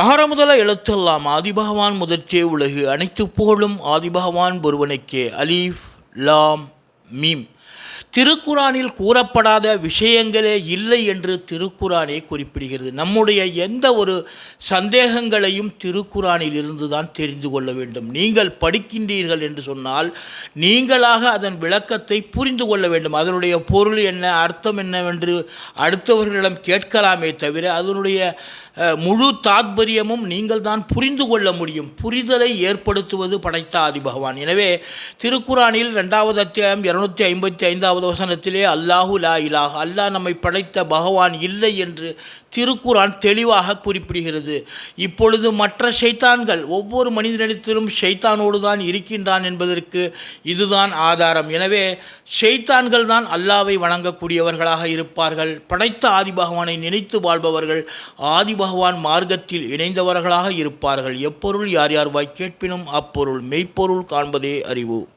அகரமுதல எழுத்தெல்லாம் ஆதிபகவான் முதற்றே உலகு அனைத்து புகழும் ஆதிபகவான் ஒருவனுக்கே. அலீஃப் லாம் மீம். திருக்குறானில் கூறப்படாத விஷயங்களே இல்லை என்று திருக்குறானே குறிப்பிடுகிறது. நம்முடைய எந்த ஒரு சந்தேகங்களையும் திருக்குறானில் இருந்து தான் தெரிந்து கொள்ள வேண்டும். நீங்கள் படிக்கின்றீர்கள் என்று சொன்னால் நீங்களாக அதன் விளக்கத்தை புரிந்து கொள்ள வேண்டும். அதனுடைய பொருள் என்ன அர்த்தம் என்னவென்று அடுத்தவர்களிடம் கேட்கலாமே தவிர அதனுடைய முழு தாத்பரியமும் நீங்கள் தான் புரிந்து கொள்ள முடியும். புரிதலை ஏற்படுத்துவது படைத்த ஆதி பகவான். எனவே திருக்குறானில் ரெண்டாவது அத்தியாயம் இருநூத்தி ஐம்பத்தி ஐந்தாவது வசனத்திலே அல்லாஹு லா இலாஹ். அல்லாஹ் நம்மை படைத்த பகவான் இல்லை என்று திருக்குரான் தெளிவாக குறிப்பிடுகிறது. இப்பொழுது மற்ற ஷைத்தான்கள் ஒவ்வொரு மனிதனிடத்திலும் ஷைத்தானோடு தான் இருக்கின்றான் என்பதற்கு இதுதான் ஆதாரம். எனவே ஷைத்தான்கள் தான் அல்லாவை வணங்கக்கூடியவர்களாக இருப்பார்கள். படைத்த ஆதி பகவானை நினைத்து வாழ்பவர்கள் ஆதி பகவான் மார்க்கத்தில் இணைந்தவர்களாக இருப்பார்கள். எப்பொருள் யார் யார் வாய் கேட்பினும் அப்பொருள் மெய்ப்பொருள் காண்பதே அறிவு.